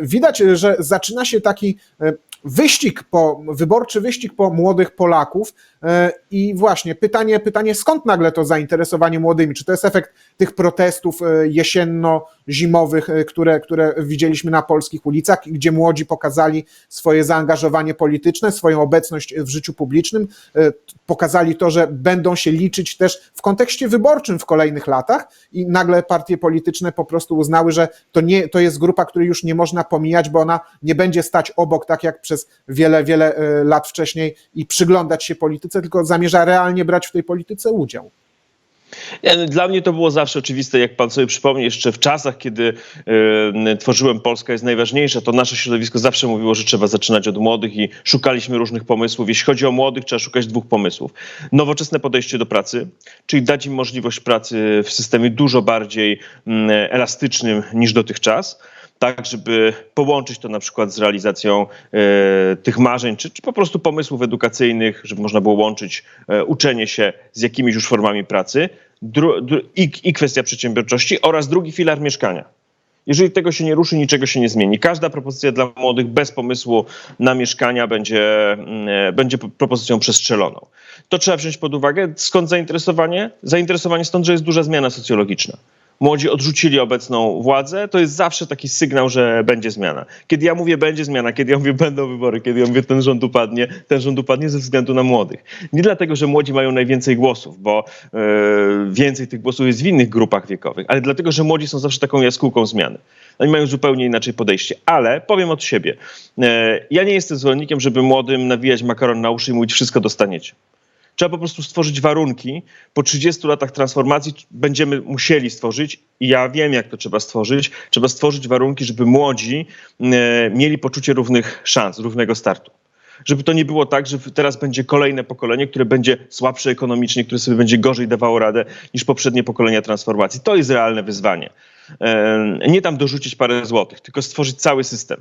widać, że zaczyna się taki e, wyścig po, wyborczy wyścig po młodych Polaków e, i właśnie pytanie, pytanie, skąd nagle to zainteresowanie młodymi? Czy to jest efekt tych protestów e, jesienno-zimowych, e, które, które widzieliśmy na polskich ulicach, gdzie młodzi pokazali swoje zaangażowanie polityczne, swoją obecność w życiu publicznym, pokazali to, że będą się liczyć też w kontekście wyborczym w kolejnych latach i nagle partie polityczne po prostu uznały, że to, nie, to jest grupa, której już nie można pomijać, bo ona nie będzie stać obok, tak jak przez wiele, wiele e, lat wcześniej i przyglądać się polityce, tylko zamierza realnie brać w tej polityce udział. No, Dla mnie to było zawsze oczywiste, jak pan sobie przypomni, jeszcze w czasach, kiedy e, tworzyłem Polska jest najważniejsza, to nasze środowisko zawsze mówiło, że trzeba zaczynać od młodych i szukaliśmy różnych pomysłów. Jeśli chodzi o młodych, trzeba szukać dwóch pomysłów. Nowoczesne podejście do pracy, czyli dać im możliwość pracy w systemie dużo bardziej mm, elastycznym niż dotychczas tak, żeby połączyć to na przykład z realizacją e, tych marzeń, czy, czy po prostu pomysłów edukacyjnych, żeby można było łączyć e, uczenie się z jakimiś już formami pracy dru, dru, i, i kwestia przedsiębiorczości oraz drugi filar mieszkania. Jeżeli tego się nie ruszy, niczego się nie zmieni. Każda propozycja dla młodych bez pomysłu na mieszkania będzie, mm, e, będzie po- propozycją przestrzeloną. To trzeba wziąć pod uwagę. Skąd zainteresowanie? Zainteresowanie stąd, że jest duża zmiana socjologiczna. Młodzi odrzucili obecną władzę, to jest zawsze taki sygnał, że będzie zmiana. Kiedy ja mówię będzie zmiana, kiedy ja mówię będą wybory, kiedy ja mówię ten rząd upadnie, ten rząd upadnie ze względu na młodych. Nie dlatego, że młodzi mają najwięcej głosów, bo e, więcej tych głosów jest w innych grupach wiekowych, ale dlatego, że młodzi są zawsze taką jaskółką zmiany. Oni mają zupełnie inaczej podejście. Ale powiem od siebie, e, ja nie jestem zwolennikiem, żeby młodym nawijać makaron na uszy i mówić wszystko dostaniecie. Trzeba po prostu stworzyć warunki. Po 30 latach transformacji będziemy musieli stworzyć, i ja wiem, jak to trzeba stworzyć, trzeba stworzyć warunki, żeby młodzi e, mieli poczucie równych szans, równego startu. Żeby to nie było tak, że teraz będzie kolejne pokolenie, które będzie słabsze ekonomicznie, które sobie będzie gorzej dawało radę niż poprzednie pokolenia transformacji. To jest realne wyzwanie. E, Nie tam dorzucić parę złotych, tylko stworzyć cały system.